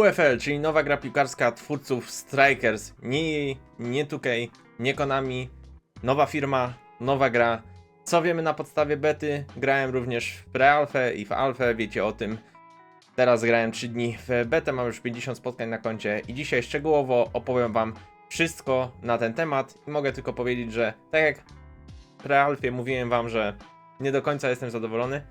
UFL, czyli nowa gra piłkarska twórców Strikers, nie EA, nie 2K, nie Konami, nowa firma, nowa gra. Co wiemy na podstawie bety? Grałem również w prealfę i w alfę, wiecie o tym. Teraz grałem 3 dni w betę, mam już 50 spotkań na koncie i dzisiaj szczegółowo opowiem wam wszystko na ten temat i mogę tylko powiedzieć, że tak jak w prealfie mówiłem wam, że nie do końca jestem zadowolony,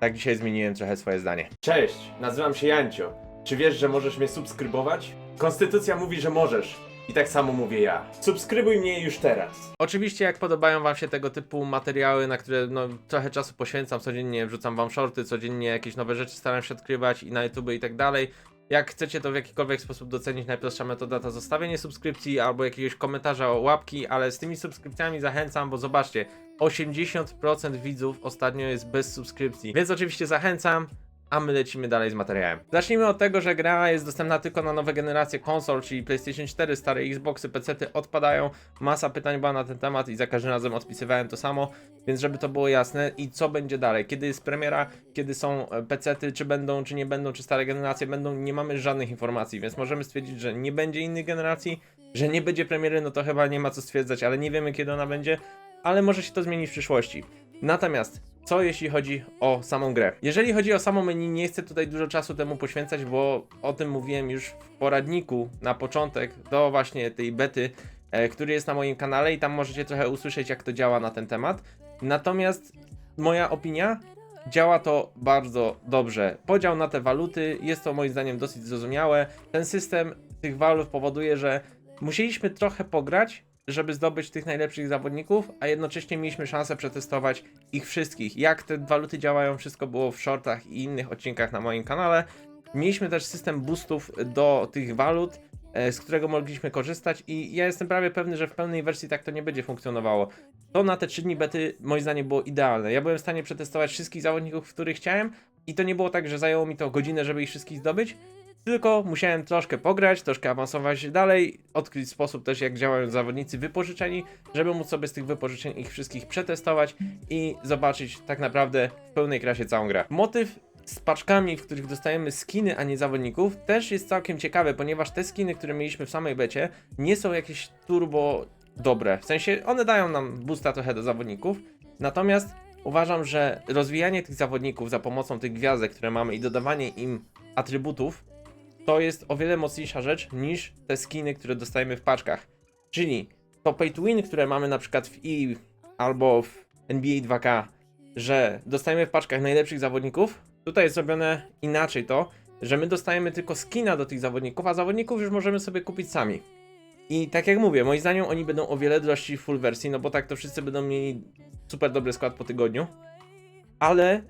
tak dzisiaj zmieniłem trochę swoje zdanie. Cześć, nazywam się Jancio. Czy wiesz, że możesz mnie subskrybować? Konstytucja mówi, że możesz. I tak samo mówię ja. Subskrybuj mnie już teraz. Oczywiście, jak podobają Wam się tego typu materiały, na które no, trochę czasu poświęcam, codziennie wrzucam Wam shorty, codziennie jakieś nowe rzeczy staram się odkrywać i na YouTube i tak dalej. Jak chcecie to w jakikolwiek sposób docenić, najprostsza metoda to zostawienie subskrypcji albo jakiegoś komentarza, łapki, ale z tymi subskrypcjami zachęcam, bo zobaczcie, 80% widzów ostatnio jest bez subskrypcji. Więc oczywiście zachęcam, a my lecimy dalej z materiałem. Zacznijmy od tego, że gra jest dostępna tylko na nowe generacje konsol, czyli PlayStation 4, stare Xboxy, PC-ty odpadają. Masa pytań była na ten temat i za każdym razem odpisywałem to samo, więc żeby to było jasne i co będzie dalej, kiedy jest premiera, kiedy są e, PC-ty, czy będą, czy nie będą, czy stare generacje będą, nie mamy żadnych informacji, więc możemy stwierdzić, że nie będzie innych generacji, że nie będzie premiery, no to chyba nie ma co stwierdzać, ale nie wiemy kiedy ona będzie, ale może się to zmienić w przyszłości. Natomiast, co jeśli chodzi o samą grę? Jeżeli chodzi o samą menu, nie chcę tutaj dużo czasu temu poświęcać, bo o tym mówiłem już w poradniku na początek do właśnie tej bety, e, który jest na moim kanale i tam możecie trochę usłyszeć jak to działa na ten temat. Natomiast moja opinia działa to bardzo dobrze. Podział na te waluty jest to moim zdaniem dosyć zrozumiałe. Ten system tych walut powoduje, że musieliśmy trochę pograć, żeby zdobyć tych najlepszych zawodników, a jednocześnie mieliśmy szansę przetestować ich wszystkich. Jak te waluty działają, wszystko było w shortach i innych odcinkach na moim kanale. Mieliśmy też system boostów do tych walut, e, z którego mogliśmy korzystać i ja jestem prawie pewny, że w pełnej wersji tak to nie będzie funkcjonowało. To na te 3 dni bety moim zdaniem było idealne. Ja byłem w stanie przetestować wszystkich zawodników, których chciałem i to nie było tak, że zajęło mi to godzinę, żeby ich wszystkich zdobyć, tylko musiałem troszkę pograć, troszkę awansować dalej, odkryć sposób też jak działają zawodnicy wypożyczeni, żeby móc sobie z tych wypożyczeń ich wszystkich przetestować i zobaczyć tak naprawdę w pełnej krasie całą grę. Motyw z paczkami, w których dostajemy skiny, a nie zawodników, też jest całkiem ciekawy, ponieważ te skiny, które mieliśmy w samej becie, nie są jakieś turbo dobre. W sensie one dają nam boosta trochę do zawodników, natomiast uważam, że rozwijanie tych zawodników za pomocą tych gwiazdek, które mamy i dodawanie im atrybutów, to jest o wiele mocniejsza rzecz niż te skiny, które dostajemy w paczkach. Czyli to pay to win, które mamy na przykład w EA albo w NBA 2K, że dostajemy w paczkach najlepszych zawodników, tutaj jest zrobione inaczej to, że my dostajemy tylko skina do tych zawodników, a zawodników już możemy sobie kupić sami. I tak jak mówię, moim zdaniem oni będą o wiele drożsi w full wersji, no bo tak to wszyscy będą mieli super dobry skład po tygodniu. Ale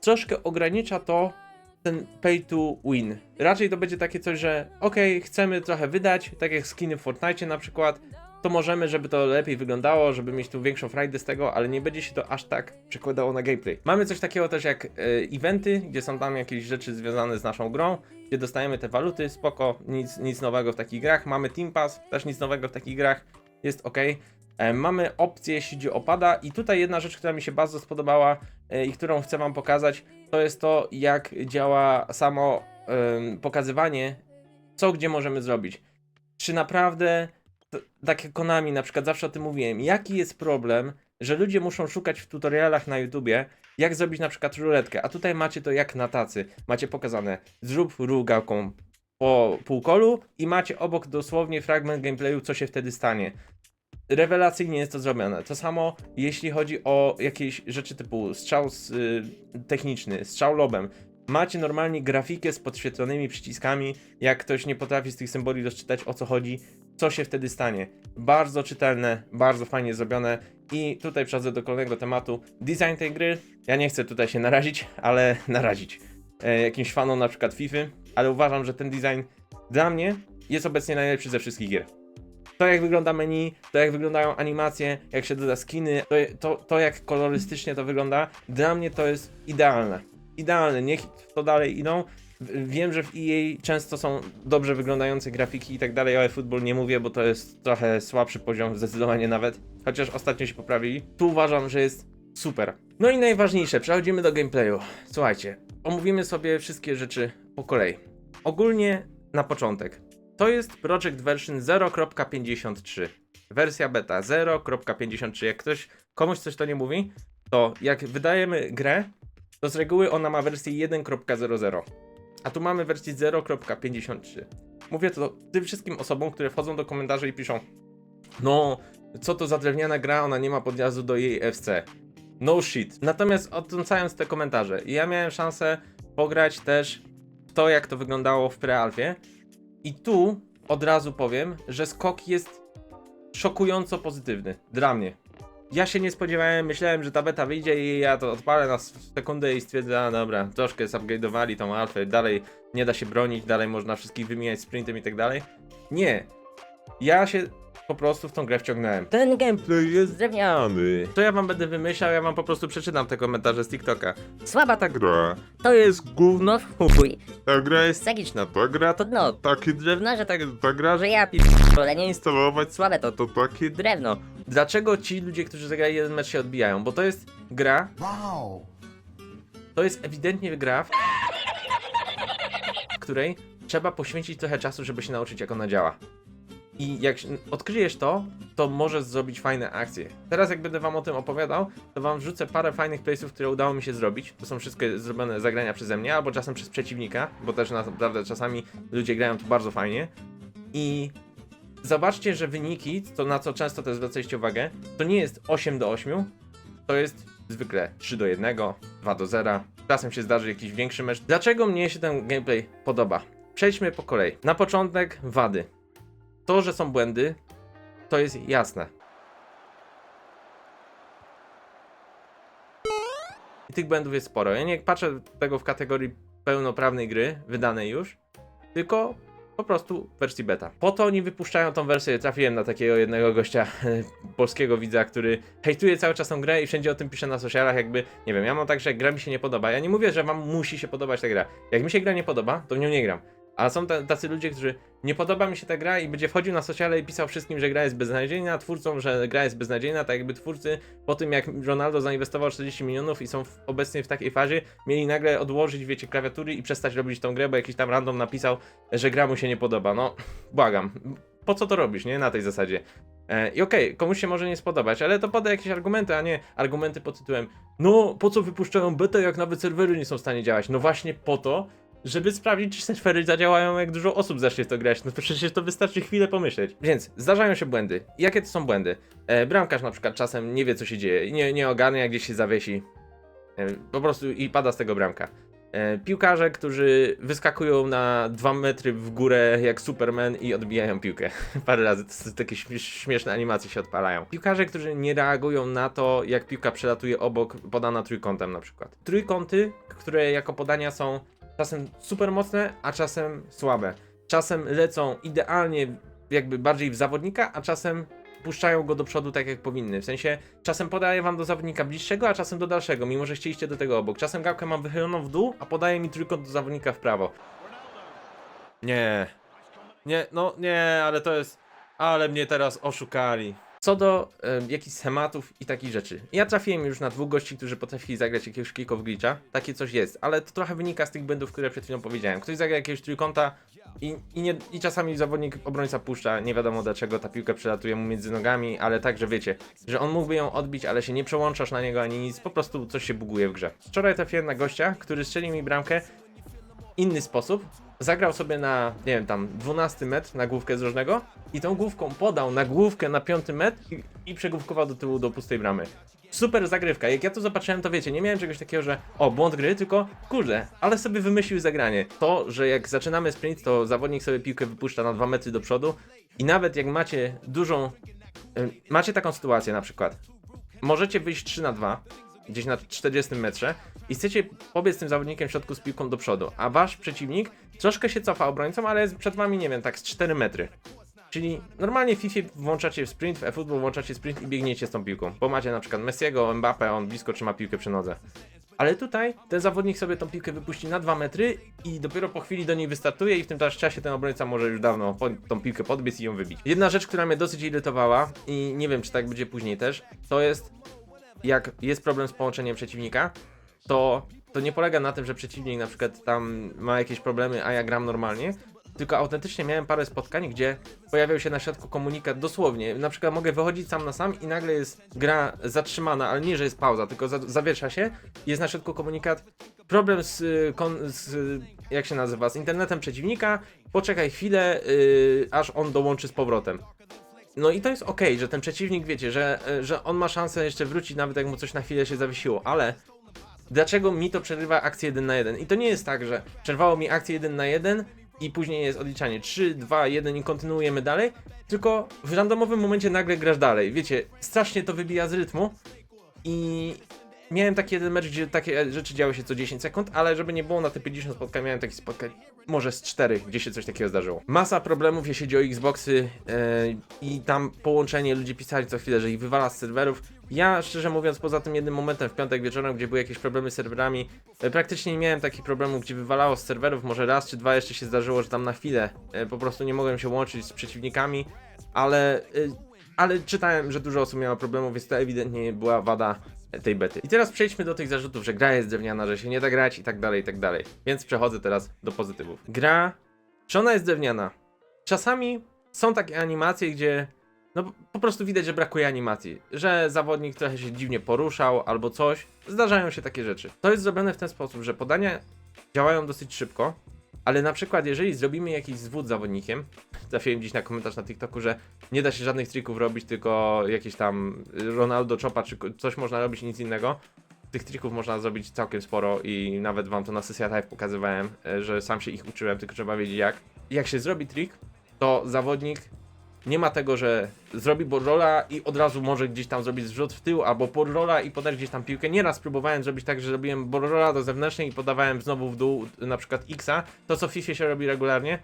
troszkę ogranicza to ten pay to win. Raczej to będzie takie coś, że okej, chcemy trochę wydać, tak jak skiny w Fortnite na przykład, to możemy, żeby to lepiej wyglądało, żeby mieć tu większą frajdę z tego, ale nie będzie się to aż tak przekładało na gameplay. Mamy coś takiego też jak e, eventy, gdzie są tam jakieś rzeczy związane z naszą grą, gdzie dostajemy te waluty, spoko, nic, nic nowego w takich grach. Mamy Team Pass, też nic nowego w takich grach, jest ok. E, Mamy opcję, jeśli chodzi o pada i tutaj jedna rzecz, która mi się bardzo spodobała e, i którą chcę wam pokazać, to jest to, jak działa samo pokazywanie, co gdzie możemy zrobić. Czy naprawdę, tak jak Konami na przykład zawsze o tym mówiłem, jaki jest problem, że ludzie muszą szukać w tutorialach na YouTubie, jak zrobić na przykład ruletkę, a tutaj macie to jak na tacy. Macie pokazane, zrób rugałką po półkolu i macie obok dosłownie fragment gameplayu, co się wtedy stanie rewelacyjnie jest to zrobione. To samo jeśli chodzi o jakieś rzeczy typu strzał y, techniczny, strzał lobem. Macie normalnie grafikę z podświetlonymi przyciskami. Jak ktoś nie potrafi z tych symboli rozczytać o co chodzi, co się wtedy stanie. Bardzo czytelne, bardzo fajnie zrobione. I tutaj przechodzę do kolejnego tematu. Design tej gry. Ja nie chcę tutaj się narazić, ale narazić e, jakimś fanom na przykład FIFA, ale uważam, że ten design dla mnie jest obecnie najlepszy ze wszystkich gier to jak wygląda menu, to jak wyglądają animacje, jak się doda skiny, to, to, to jak kolorystycznie to wygląda, dla mnie to jest idealne. Idealne, niech to dalej idą. Wiem, że w EA często są dobrze wyglądające grafiki i tak dalej, ale futbol nie mówię, bo to jest trochę słabszy poziom, zdecydowanie nawet. Chociaż ostatnio się poprawili. Tu uważam, że jest super. No i najważniejsze, przechodzimy do gameplayu. Słuchajcie, omówimy sobie wszystkie rzeczy po kolei. Ogólnie na początek. To jest Project Version 0.53. Wersja beta 0.53. Jak ktoś komuś coś to nie mówi, to jak wydajemy grę, to z reguły ona ma wersję 1.00. A tu mamy wersję 0.53. Mówię to tym wszystkim osobom, które wchodzą do komentarzy i piszą no, co to za drewniana gra, ona nie ma podjazdu do jej FC. No shit. Natomiast odtrącając te komentarze, ja miałem szansę pograć też to, jak to wyglądało w prealfie. I tu od razu powiem, że skok jest szokująco pozytywny dla mnie. Ja się nie spodziewałem, myślałem, że ta beta wyjdzie i ja to odpalę na sekundę i stwierdzę, a dobra, troszkę zupgrade'owali tą alfę, dalej nie da się bronić, dalej można wszystkich wymieniać sprintem i tak dalej. Nie. Ja się po prostu w tą grę wciągnąłem. Ten gameplay jest drewniany. To ja wam będę wymyślał, ja wam po prostu przeczytam te komentarze z TikToka. Słaba ta gra. To jest gówno w chuj. Ta gra jest tragiczna, ta gra to no, takie drewno, że tak, ta gra, że ja p***ole nie instalować słabe, to to takie drewno. Dlaczego ci ludzie, którzy zagrali jeden mecz się odbijają? Bo to jest gra, Wow. to jest ewidentnie gra, w której trzeba poświęcić trochę czasu, żeby się nauczyć, jak ona działa. I jak odkryjesz to, to możesz zrobić fajne akcje. Teraz, jak będę wam o tym opowiadał, to wam wrzucę parę fajnych playsów, które udało mi się zrobić. To są wszystkie zrobione zagrania przeze mnie, albo czasem przez przeciwnika, bo też naprawdę czasami ludzie grają tu bardzo fajnie. I zobaczcie, że wyniki, to na co często też zwracaliście uwagę, to nie jest 8 do 8, to jest zwykle 3 do 1, 2 do 0. Czasem się zdarzy jakiś większy mecz. Dlaczego mnie się ten gameplay podoba? Przejdźmy po kolei. Na początek wady. To, że są błędy, to jest jasne. I tych błędów jest sporo. Ja nie patrzę tego w kategorii pełnoprawnej gry, wydanej już, tylko po prostu w wersji beta. Po to oni wypuszczają tą wersję. Trafiłem na takiego jednego gościa polskiego widza, który hejtuje cały czas tą grę i wszędzie o tym pisze na socialach, jakby, nie wiem, ja mam tak, że gra mi się nie podoba. Ja nie mówię, że wam musi się podobać ta gra. Jak mi się gra nie podoba, to w nią nie gram. A są ta- tacy ludzie, którzy nie podoba mi się ta gra i będzie wchodził na sociale i pisał wszystkim, że gra jest beznadziejna, twórcom, że gra jest beznadziejna, tak jakby twórcy po tym jak Ronaldo zainwestował 40 milionów i są w, obecnie w takiej fazie, mieli nagle odłożyć, wiecie, klawiatury i przestać robić tą grę, bo jakiś tam random napisał, że gra mu się nie podoba. No, błagam. Po co to robisz, nie? Na tej zasadzie. E, I okej, komuś się może nie spodobać, ale to poda jakieś argumenty, a nie argumenty pod tytułem No, po co wypuszczają betę, jak nawet serwery nie są w stanie działać? No właśnie po to, żeby sprawdzić, czy serwery zadziałają, jak dużo osób zacznie w to grać. No przecież to wystarczy chwilę pomyśleć. Więc zdarzają się błędy. Jakie to są błędy? E, bramkarz na przykład czasem nie wie, co się dzieje, nie, nie ogarnia, gdzieś się zawiesi. E, po prostu i pada z tego bramka. E, piłkarze, którzy wyskakują na 2 metry w górę jak Superman i odbijają piłkę. Parę razy takie śmiesz- śmieszne animacje się odpalają. Piłkarze, którzy nie reagują na to, jak piłka przelatuje obok, podana trójkątem na przykład. Trójkąty, które jako podania są czasem super mocne, a czasem słabe. Czasem lecą idealnie jakby bardziej w zawodnika, a czasem puszczają go do przodu tak jak powinny. W sensie czasem podaję wam do zawodnika bliższego, a czasem do dalszego, mimo że chcieliście do tego obok. Czasem gałkę mam wychyloną w dół, a podaje mi trójkąt do zawodnika w prawo. Nie. Nie, no nie, ale to jest... Ale mnie teraz oszukali. Co do em, jakichś schematów i takich rzeczy. Ja trafiłem już na dwóch gości, którzy potrafili zagrać jakiegoś kick of glitcha. Takie coś jest, ale to trochę wynika z tych błędów, które przed chwilą powiedziałem. Ktoś zagra jakiegoś trójkąta i, i, nie, i czasami zawodnik obrońca puszcza, nie wiadomo dlaczego ta piłka przelatuje mu między nogami, ale tak, że wiecie, że on mógłby ją odbić, ale się nie przełączasz na niego ani nic, po prostu coś się buguje w grze. Wczoraj trafiłem na gościa, który strzelił mi bramkę inny sposób. Zagrał sobie na, nie wiem, tam 12 metr na główkę z rożnego i tą główką podał na główkę na 5 metr i, i przegłówkował do tyłu do pustej bramy. Super zagrywka. Jak ja to zobaczyłem, to wiecie, nie miałem czegoś takiego, że o, błąd gry, tylko kurde, ale sobie wymyślił zagranie. To, że jak zaczynamy sprint, to zawodnik sobie piłkę wypuszcza na 2 metry do przodu i nawet jak macie dużą, macie taką sytuację na przykład, możecie wyjść 3 na 2, gdzieś na 40 metrze i chcecie pobiec tym zawodnikiem w środku z piłką do przodu, a wasz przeciwnik troszkę się cofa obrońcą, ale jest przed wami, nie wiem, tak z 4 metry. Czyli normalnie w FIFA włączacie sprint, w eFootball włączacie sprint i biegniecie z tą piłką, bo macie na przykład Messiego, Mbappe, on blisko trzyma piłkę przy nodze. Ale tutaj ten zawodnik sobie tą piłkę wypuści na 2 metry i dopiero po chwili do niej wystartuje i w tym czasie ten obrońca może już dawno tą piłkę podbiec i ją wybić. Jedna rzecz, która mnie dosyć irytowała i nie wiem czy tak będzie później też, to jest jak jest problem z połączeniem przeciwnika, to, to nie polega na tym, że przeciwnik na przykład tam ma jakieś problemy, a ja gram normalnie, tylko autentycznie miałem parę spotkań, gdzie pojawiał się na środku komunikat dosłownie. Na przykład mogę wychodzić sam na sam i nagle jest gra zatrzymana, ale nie, że jest pauza, tylko za, zawiesza się. Jest na środku komunikat. Problem z, y, z jak się nazywa, z internetem przeciwnika. Poczekaj chwilę, y, aż on dołączy z powrotem. No i to jest okej, że ten przeciwnik, wiecie, że, y, że on ma szansę jeszcze wrócić, nawet jak mu coś na chwilę się zawiesiło, ale dlaczego mi to przerywa akcję 1 na 1? I to nie jest tak, że przerwało mi akcję 1 na 1 i później jest odliczanie 3, 2, 1 i kontynuujemy dalej, tylko w randomowym momencie nagle grasz dalej. Wiecie, strasznie to wybija z rytmu i miałem taki jeden mecz, gdzie takie rzeczy działy się co 10 sekund, ale żeby nie było na te 50 spotkań, miałem takie spotkań może z 4, gdzie się coś takiego zdarzyło. Masa problemów, jeśli chodzi o Xboxy yy, i tam połączenie, ludzie pisali co chwilę, że ich wywala z serwerów. Ja szczerze mówiąc, poza tym jednym momentem w piątek wieczorem, gdzie były jakieś problemy z serwerami, e, praktycznie nie miałem takich problemów, gdzie wywalało z serwerów, może raz czy dwa jeszcze się zdarzyło, że tam na chwilę e, po prostu nie mogłem się łączyć z przeciwnikami, ale, e, ale czytałem, że dużo osób miało problemów, więc to ewidentnie była wada tej bety. I teraz przejdźmy do tych zarzutów, że gra jest drewniana, że się nie da grać i tak dalej, i tak dalej. Więc przechodzę teraz do pozytywów. Gra, czy ona jest drewniana? Czasami są takie animacje, gdzie no po- prostu widać, że brakuje animacji, że zawodnik trochę się dziwnie poruszał albo coś. Zdarzają się takie rzeczy. To jest zrobione w ten sposób, że podania działają dosyć szybko, ale na przykład jeżeli zrobimy jakiś zwód zawodnikiem, trafiłem dziś na komentarz na TikToku, że nie da się żadnych trików robić, tylko jakieś tam Ronaldo Chopa czy coś można robić, nic innego. Tych trików można zrobić całkiem sporo i nawet wam to na sesjach live pokazywałem, e, że sam się ich uczyłem, tylko trzeba wiedzieć jak. Jak się zrobi trik, to zawodnik nie ma tego, że zrobi borrola i od razu może gdzieś tam zrobić zrzut w tył, albo borrola i podać gdzieś tam piłkę. Nieraz próbowałem zrobić tak, że robiłem borrola do zewnętrznej i podawałem znowu w dół, na przykład Xa, to co w FIFA się robi regularnie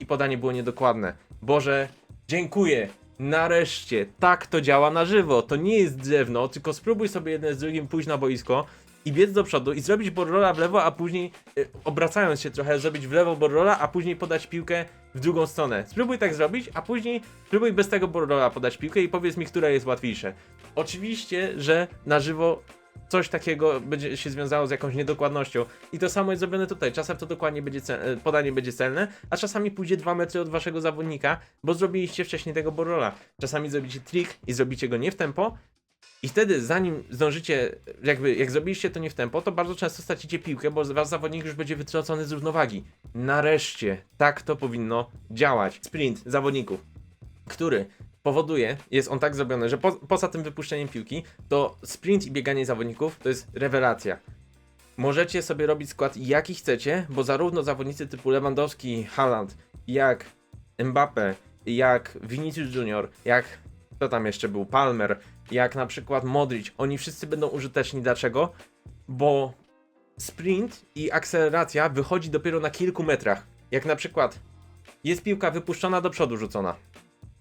i podanie było niedokładne. Boże, dziękuję. Nareszcie, tak to działa na żywo. To nie jest drewno, tylko spróbuj sobie jeden z drugim pójść na boisko i biec do przodu i zrobić borrola w lewo, a później y, obracając się trochę, zrobić w lewo borrola, a później podać piłkę w drugą stronę. Spróbuj tak zrobić, a później spróbuj bez tego borrola podać piłkę i powiedz mi, które jest łatwiejsze. Oczywiście, że na żywo coś takiego będzie się związało z jakąś niedokładnością. I to samo jest zrobione tutaj. Czasem to dokładnie będzie cel, e, podanie będzie celne, a czasami pójdzie 2 metry od waszego zawodnika, bo zrobiliście wcześniej tego borrola. Czasami zrobicie trik i zrobicie go nie w tempo. I wtedy, zanim zdążycie, jakby jak zrobiliście to nie w tempo, to bardzo często stracicie piłkę, bo wasz zawodnik już będzie wytrącony z równowagi. Nareszcie, tak to powinno działać. Sprint zawodników, który powoduje, jest on tak zrobiony, że po, poza tym wypuszczeniem piłki, to sprint i bieganie zawodników to jest rewelacja. Możecie sobie robić skład jaki chcecie, bo zarówno zawodnicy typu Lewandowski, Haaland, jak Mbappe, jak Vinicius Junior, jak kto tam jeszcze był, Palmer, jak na przykład Modric, oni wszyscy będą użyteczni. Dlaczego? Bo sprint i akceleracja wychodzi dopiero na kilku metrach. Jak na przykład jest piłka wypuszczona do przodu rzucona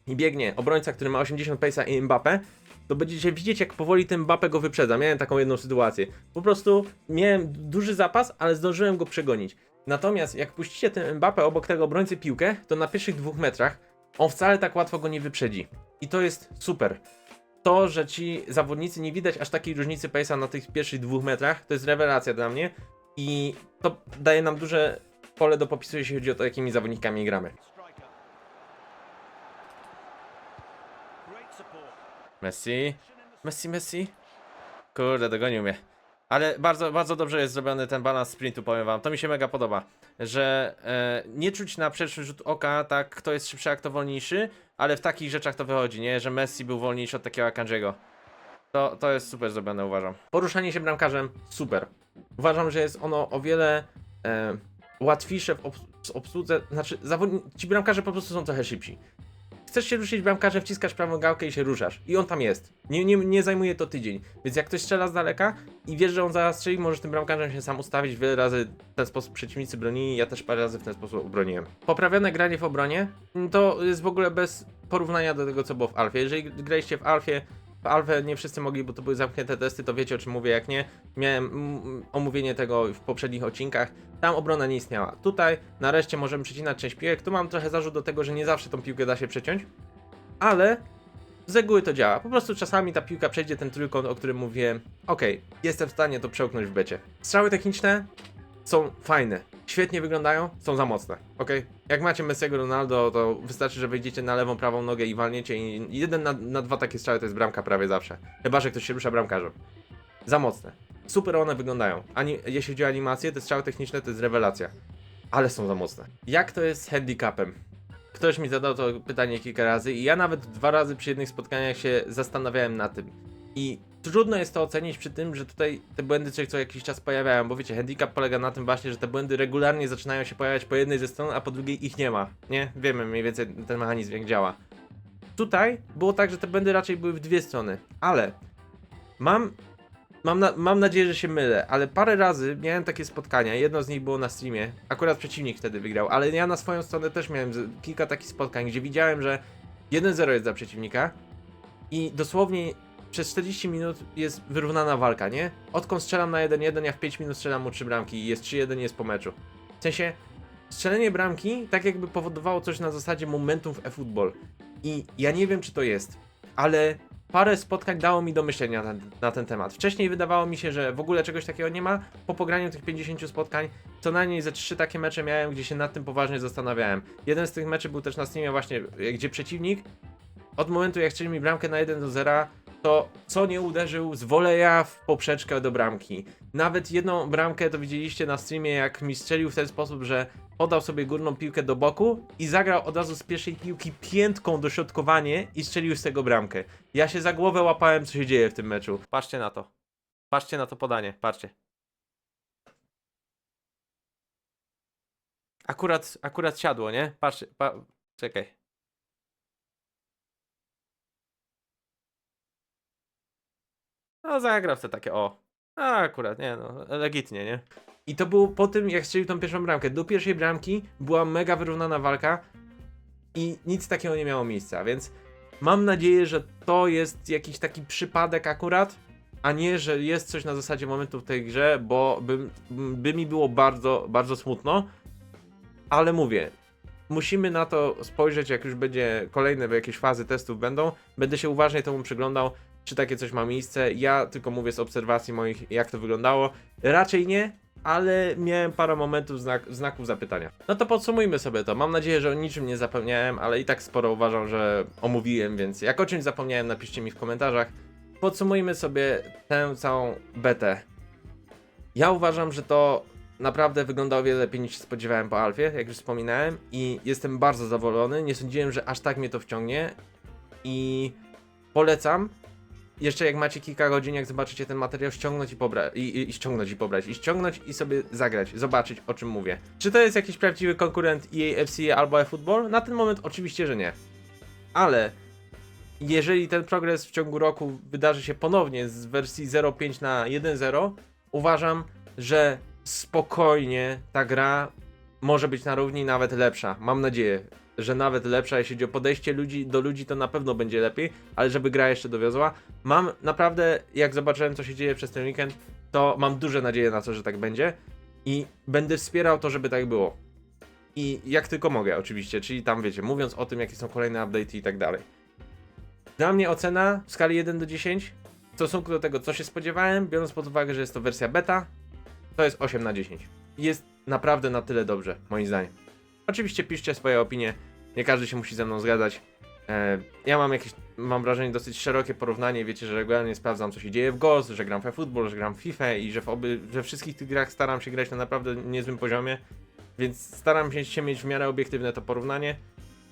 i biegnie obrońca, który ma 80 pace'a i Mbappe, to będziecie widzieć, jak powoli ten Mbappe go wyprzedza. Miałem taką jedną sytuację. Po prostu miałem duży zapas, ale zdążyłem go przegonić. Natomiast jak puścicie ten Mbappe obok tego obrońcy piłkę, to na pierwszych dwóch metrach on wcale tak łatwo go nie wyprzedzi. I to jest super. To, że ci zawodnicy nie widać aż takiej różnicy pace'a na tych pierwszych dwóch metrach, to jest rewelacja dla mnie. I to daje nam duże pole do popisu, jeśli chodzi o to, jakimi zawodnikami gramy. Messi. Messi, Messi. Kurde, dogonił mnie. Ale bardzo, bardzo dobrze jest zrobiony ten balans sprintu, powiem wam. To mi się mega podoba. Że e, nie czuć na pierwszy rzut oka, tak, kto jest szybszy, a kto wolniejszy, ale w takich rzeczach to wychodzi, nie? Że Messi był wolniejszy od takiego Akanjiego. To, to jest super zrobione, uważam. Poruszanie się bramkarzem, super. Uważam, że jest ono o wiele e, łatwiejsze w obs- w obsłudze. Znaczy, ci bramkarze po prostu są trochę szybsi. Chcesz się ruszyć bramkarzem, wciskasz prawą gałkę i się ruszasz. I on tam jest. Nie, nie, nie zajmuje to tydzień. Więc jak ktoś strzela z daleka i wiesz, że on zaraz strzeli, możesz tym bramkarzem się sam ustawić. Wiele razy w ten sposób przeciwnicy bronili, ja też parę razy w ten sposób obroniłem. Poprawione granie w obronie to jest w ogóle bez porównania do tego, co było w Alfie. Jeżeli graliście w Alfie, Alfę nie wszyscy mogli, bo to były zamknięte testy, to wiecie o czym mówię, jak nie. Miałem omówienie tego w poprzednich odcinkach. Tam obrona nie istniała. Tutaj nareszcie możemy przecinać część piłek. Tu mam trochę zarzut do tego, że nie zawsze tą piłkę da się przeciąć, ale Z reguły to działa. Po prostu czasami ta piłka przejdzie ten trójkąt, o którym mówiłem. Okej, jestem w stanie to przełknąć w becie. Strzały techniczne są fajne, świetnie wyglądają, są za mocne. Okej? Jak macie Messiego Ronaldo, to wystarczy, że wejdziecie na lewą, prawą nogę i walniecie i jeden na, na dwa takie strzały to jest bramka prawie zawsze. Chyba, że ktoś się rusza bramkarzem. Za mocne. Super one wyglądają. Ani, jeśli chodzi o animację, te strzały techniczne to jest rewelacja. Ale są za mocne. Jak to jest z handicapem? Ktoś mi zadał to pytanie kilka razy i ja nawet dwa razy przy jednych spotkaniach się zastanawiałem na tym. I trudno jest to ocenić przy tym, że tutaj te błędy się co jakiś czas pojawiają, bo wiecie, handicap polega na tym właśnie, że te błędy regularnie zaczynają się pojawiać po jednej ze stron, a po drugiej ich nie ma. Nie? Wiemy mniej więcej ten mechanizm jak działa. Tutaj było tak, że te błędy raczej były w dwie strony, ale mam Mam, na, mam nadzieję, że się mylę, ale parę razy miałem takie spotkania. Jedno z nich było na streamie. Akurat przeciwnik wtedy wygrał, ale ja na swoją stronę też miałem kilka takich spotkań, gdzie widziałem, że 1-0 jest za przeciwnika i dosłownie przez 40 minut jest wyrównana walka, nie? Odkąd strzelam na 1-1, ja w 5 minut strzelam mu 3 bramki i jest 3-1 jest po meczu. W sensie, strzelenie bramki tak jakby powodowało coś na zasadzie momentum w e-football. I ja nie wiem, czy to jest, ale parę spotkań dało mi do myślenia na, na ten temat. Wcześniej wydawało mi się, że w ogóle czegoś takiego nie ma. Po pograniu tych 50 spotkań, co najmniej ze 3 takie mecze miałem, gdzie się nad tym poważnie zastanawiałem. Jeden z tych meczy był też na streamie właśnie, e, gdzie przeciwnik od momentu jak strzelił mi bramkę na 1 do 0, to co nie uderzył z woleja w poprzeczkę do bramki. Nawet jedną bramkę to widzieliście na streamie, jak mi strzelił w ten sposób, że podał sobie górną piłkę do boku i zagrał od razu z pierwszej piłki piętką dośrodkowanie i strzelił z tego bramkę. Ja się za głowę łapałem, co się dzieje w tym meczu. Patrzcie na to. Patrzcie na to podanie, patrzcie. Akurat, akurat siadło, nie? Patrzcie, pa... czekaj. No zagrał w te takie, o. A, akurat, nie no, legitnie, nie? I to było po tym, jak strzelił tą pierwszą bramkę. Do pierwszej bramki była mega wyrównana walka i nic takiego nie miało miejsca, więc mam nadzieję, że to jest jakiś taki przypadek akurat, a nie, że jest coś na zasadzie momentu w tej grze, bo by, by mi było bardzo, bardzo smutno. Ale mówię, musimy na to spojrzeć, jak już będzie kolejne jakieś fazy testów będą. Będę się uważnie temu przyglądał, czy takie coś ma miejsce. Ja tylko mówię z obserwacji moich, jak to wyglądało. Raczej nie, ale miałem parę momentów znak, znaków zapytania. No to podsumujmy sobie to. Mam nadzieję, że o niczym nie zapomniałem, ale i tak sporo uważam, że omówiłem, więc jak o czymś zapomniałem, napiszcie mi w komentarzach. Podsumujmy sobie tę całą betę. Ja uważam, że to naprawdę wygląda o wiele lepiej niż się spodziewałem po Alfie, jak już wspominałem i jestem bardzo zadowolony. Nie sądziłem, że aż tak mnie to wciągnie i polecam. Jeszcze jak macie kilka godzin, jak zobaczycie ten materiał, ściągnąć i pobrać, i, i, i ściągnąć i pobrać, i ściągnąć i sobie zagrać, zobaczyć o czym mówię. Czy to jest jakiś prawdziwy konkurent EA FC albo eFootball? Na ten moment oczywiście, że nie. Ale jeżeli ten progres w ciągu roku wydarzy się ponownie z wersji 0.5 na 1.0, uważam, że spokojnie ta gra może być na równi, nawet lepsza. Mam nadzieję, że nawet lepsza, jeśli chodzi o podejście ludzi do ludzi, to na pewno będzie lepiej, ale żeby gra jeszcze dowiozła. Mam naprawdę, jak zobaczyłem, co się dzieje przez ten weekend, to mam duże nadzieje na to, że tak będzie i będę wspierał to, żeby tak było. I jak tylko mogę, oczywiście, czyli tam wiecie, mówiąc o tym, jakie są kolejne update'y i tak dalej. Dla mnie ocena w skali 1 do 10 w stosunku do tego, co się spodziewałem, biorąc pod uwagę, że jest to wersja beta, to jest 8 na 10. Jest naprawdę na tyle dobrze, moim zdaniem. Oczywiście piszcie swoje opinie, nie każdy się musi ze mną zgadzać. E, ja mam jakieś, mam wrażenie, dosyć szerokie porównanie, wiecie, że regularnie sprawdzam, co się dzieje w Ghost, że gram w football, że gram w FIFA i że w oby, we wszystkich tych grach staram się grać na naprawdę niezłym poziomie, więc staram się mieć w miarę obiektywne to porównanie.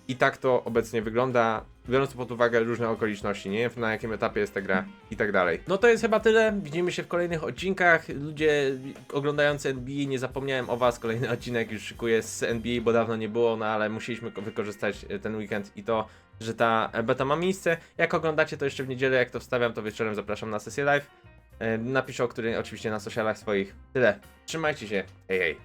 I tak to obecnie wygląda, biorąc pod uwagę różne okoliczności, nie? Na jakim etapie jest ta gra i tak dalej. No to jest chyba tyle. Widzimy się w kolejnych odcinkach. Ludzie oglądający NBA, nie zapomniałem o Was. Kolejny odcinek już szykuję z NBA, bo dawno nie było, no ale musieliśmy ko- wykorzystać e, ten weekend i to, że ta beta ma miejsce. Jak oglądacie to jeszcze w niedzielę, jak to wstawiam, to wieczorem zapraszam na sesję live. E, Napiszę o której oczywiście na socialach swoich. Tyle. Trzymajcie się. Hej, hej.